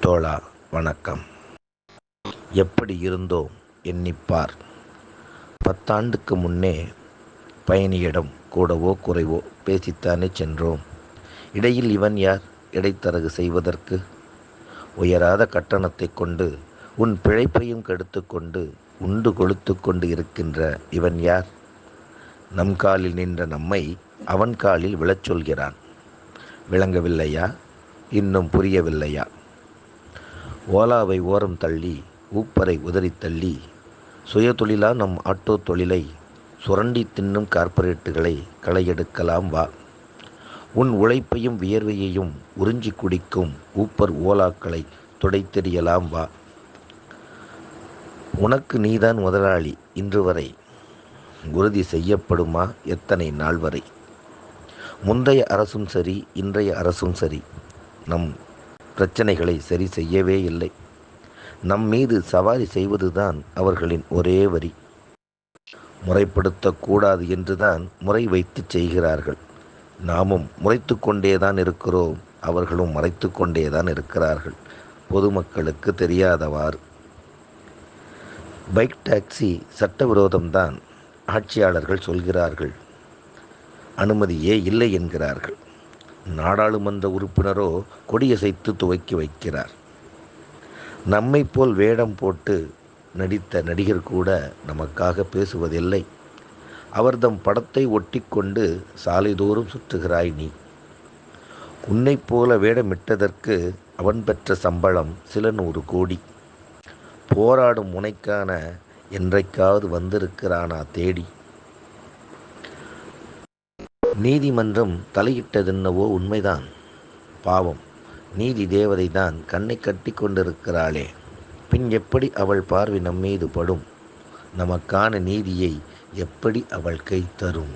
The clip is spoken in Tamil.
தோழா வணக்கம். எப்படி இருந்தோம் எண்ணிப்பார். பத்தாண்டுக்கு முன்னே பயணியிடம் கூடவோ குறைவோ பேசித்தானே சென்றோம். இடையில் இவன் யார்? இடைத்தரகு செய்வதற்கு? உயராத கட்டணத்தை கொண்டு உன் பிழைப்பையும் கெடுத்து கொண்டு உண்டு கொளுத்து கொண்டு இருக்கின்ற இவன் யார்? நம் காலில் நின்ற நம்மை அவன் காலில் விழச் சொல்கிறான். விளங்கவில்லையா? இன்னும் புரியவில்லையா? ஓலாவை ஓரம் தள்ளி ஊப்பரை உதறி தள்ளி சுயதொழிலா நம் ஆட்டோ தொழிலை சுரண்டி தின்னும் கார்ப்பரேட்டுகளை களையெடுக்கலாம் வா. உன் உழைப்பையும் வியர்வையையும் உறிஞ்சி குடிக்கும் ஊப்பர் ஓலாக்களை துடைத்தெறியலாம் வா. உனக்கு நீதான் முதலாளி இன்று வரை. உறுதி செய்யப்படுமா எத்தனை நாள் வரை? முந்தைய அரசும் சரி இன்றைய அரசும் சரி. நம் பிரச்சனைகளை சரி செய்யவே இல்லை. நம் மீது சவாரி செய்வதுதான் அவர்களின் ஒரே வரி. முறைப்படுத்தக்கூடாது என்றுதான் முறை வைத்து செய்கிறார்கள். நாமும் முறைத்து கொண்டேதான் இருக்கிறோம் அவர்களும் மறைத்து கொண்டேதான் இருக்கிறார்கள் பொதுமக்களுக்கு தெரியாதவாறு. பைக் டாக்ஸி சட்டவிரோதம்தான் ஆட்சியாளர்கள் சொல்கிறார்கள். அனுமதியே இல்லை என்கிறார்கள். நாடாளுமன்ற உறுப்பினரோ கொடியசைத்து துவக்கி வைக்கிறார். நம்மை போல் வேடம் போட்டு நடித்த நடிகர் கூட நமக்காக பேசுவதில்லை. அவர்தம் படத்தை ஒட்டிக்கொண்டு சாலைதோறும் சுற்றுகிறாய் நீ. உன்னைப் போல வேடமிட்டதற்கு அவன் பெற்ற சம்பளம் சில நூறு கோடி. போராடும் முனைக்கான என்றைக்காவது வந்திருக்கிறானா தேடி. நீதிமன்றம் தலையிட்டதென்னவோ உண்மைதான். பாவம். நீதி தேவதை தான் கண்ணை கட்டி கொண்டிருக்கிறாளே. பின் எப்படி அவள் பார்வை நம்மீது படும்? நமக்கான நீதியை எப்படி அவள் கை தரும்?